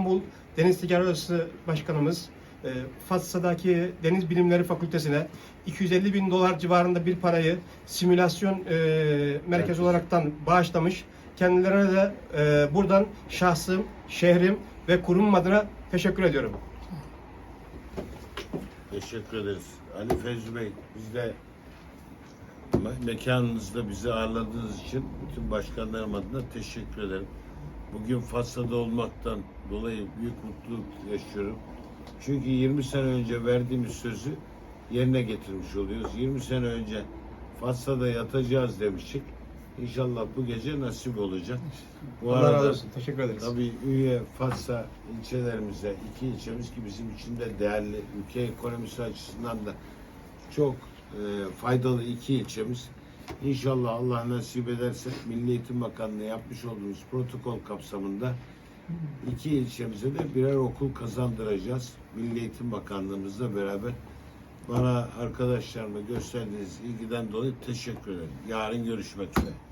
İstanbul Deniz Ticaret Odası Başkanımız e, Fatsa'daki Deniz Bilimleri Fakültesine 250 bin dolar civarında bir parayı simülasyon e, merkezi olaraktan bağışlamış. Kendilerine de e, buradan şahsım, şehrim ve kurumum adına teşekkür ediyorum. Teşekkür ederiz. Ali Fevzi Bey, biz de me- mekanınızda bizi ağırladığınız için bütün başkanlarım adına teşekkür ederim. Bugün Fas'ta olmaktan dolayı büyük mutluluk yaşıyorum. Çünkü 20 sene önce verdiğimiz sözü yerine getirmiş oluyoruz. 20 sene önce Fas'ta yatacağız demiştik. İnşallah bu gece nasip olacak. Bu Allah razı arada olsun. Teşekkür ederiz. Tabii üye Fatsa ilçelerimize, iki ilçemiz ki bizim için de değerli, ülke ekonomisi açısından da çok e, faydalı iki ilçemiz. İnşallah Allah nasip ederse Milli Eğitim Bakanlığı yapmış olduğumuz protokol kapsamında iki ilçemize de birer okul kazandıracağız. Milli Eğitim Bakanlığımızla beraber bana arkadaşlarıma gösterdiğiniz ilgiden dolayı teşekkür ederim. Yarın görüşmek üzere.